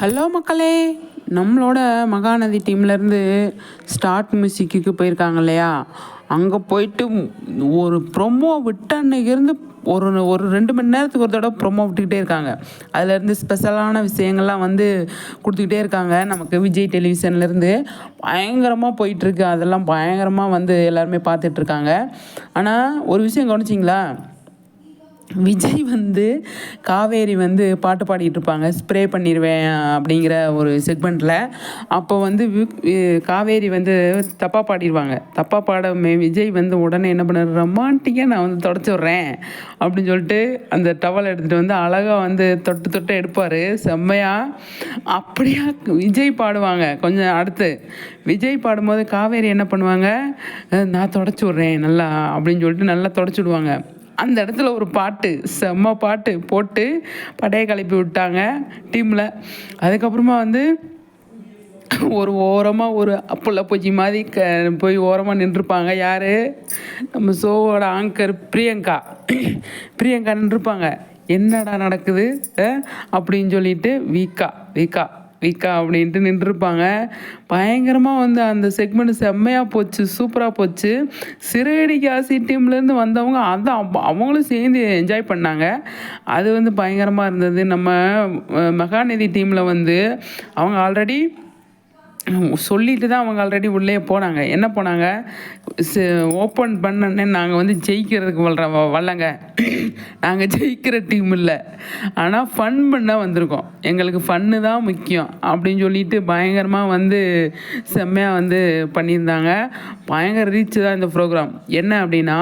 Hello மக்களே. நம்மளோட Mahanadi டீம்லேருந்து start மியூசிக்கு போயிருக்காங்க இல்லையா? அங்கே போயிட்டு ஒரு ப்ரொமோ விட்ட அன்னைக்கு இருந்து ஒரு ஒரு ரெண்டு மணி நேரத்துக்கு ஒரு தடவை ப்ரொமோ விட்டுக்கிட்டே இருக்காங்க. அதுலேருந்து ஸ்பெஷலான விஷயங்கள்லாம் வந்து கொடுத்துக்கிட்டே இருக்காங்க. நமக்கு விஜய் டெலிவிஷன்லேருந்து பயங்கரமாக போயிட்டுருக்கு. அதெல்லாம் பயங்கரமாக வந்து எல்லாருமே பார்த்துட்ருக்காங்க ஆனால் ஒரு விஷயம் கவனிச்சிங்களா? விஜய் வந்து காவேரி வந்து பாட்டு பாடிட்டு இருப்பாங்க ஸ்ப்ரே பண்ணிடுவேன் அப்படிங்கிற ஒரு செக்மெண்ட்டில் அப்போ வந்து வி- காவேரி வந்து தப்பாக பாடிடுவாங்க தப்பாக பாடமே விஜய் வந்து உடனே என்ன பண்ணார்? ரொமான்டிக்காக நான் வந்து தொடச்சி விட்றேன் அப்படின்னு சொல்லிட்டு அந்த டவல் எடுத்துகிட்டு வந்து அழகாக வந்து தொட்டு தொட்டு எடுப்பார். செம்மையாக அப்படியா விஜய் பாடுவாங்க. கொஞ்சம் அடுத்து. விஜய் பாடும்போது காவேரி என்ன பண்ணுவாங்க? நான் தொடச்சி விட்றேன் நல்லா அப்படின்னு சொல்லிட்டு நல்லா தொடச்சி விடுவாங்க அந்த இடத்துல ஒரு பாட்டு செம்ம பாட்டு போட்டு படையை கிளப்பி விட்டாங்க டீமில். அதுக்கப்புறமா வந்து ஒரு ஓரமாக ஒரு அப்புள்ள பூச்சி மாதிரி க போய் ஓரமாக நின்றுருப்பாங்க யார்? நம்ம ஷோவோட ஆங்கர் பிரியங்கா. பிரியங்கா நின்றுருப்பாங்க என்னடா நடக்குது அப்படின்னு சொல்லிட்டு வீக்கா வீக்கா. விக்கா அப்படின்ட்டு நின்றுருப்பாங்க. பயங்கரமாக வந்து அந்த செக்மெண்ட் செம்மையாக போச்சு சூப்பராக போச்சு. சிறுகடி காசி டீம்லேருந்து வந்தவங்க அதான் அவங்களும் சேர்ந்து என்ஜாய் பண்ணாங்க. அது வந்து பயங்கரமாக இருந்தது. நம்ம மகாநிதி டீமில் வந்து அவங்க ஆல்ரெடி சொல்லிட்டு தான் அவங்க ஆல்ரெடி உள்ளே போனாங்க. என்ன போனாங்க? ஓப்பன் பண்ணனே நாங்கள் வந்து ஜெயிக்கிறதுக்கு வல்ற வல்லங்க. நாங்கள் ஜெயிக்கிற டீம் இல்லை. ஆனால் ஃபன் பண்ண வந்திருக்கோம். எங்களுக்கு ஃபன்னு தான் முக்கியம். அப்படின்னு சொல்லிட்டு பயங்கரமாக வந்து செம்மையாக வந்து பண்ணியிருந்தாங்க. பயங்கர ரீச் தான் இந்த ப்ரோக்ராம் என்ன அப்படின்னா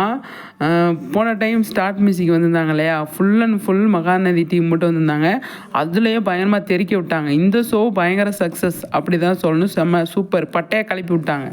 போன டைம் ஸ்டார்ட் மியூசிக் வந்திருந்தாங்க இல்லையா? Full and full Mahanadhi team மட்டும் வந்திருந்தாங்க. அதுலேயே பயங்கரமாக தெறிக்க விட்டாங்க. இந்த ஷோ பயங்கர சக்ஸஸ் அப்படி தான் சொல்லணும். செம்ம சூப்பர் பட்டையை கிளப்பி விட்டாங்க.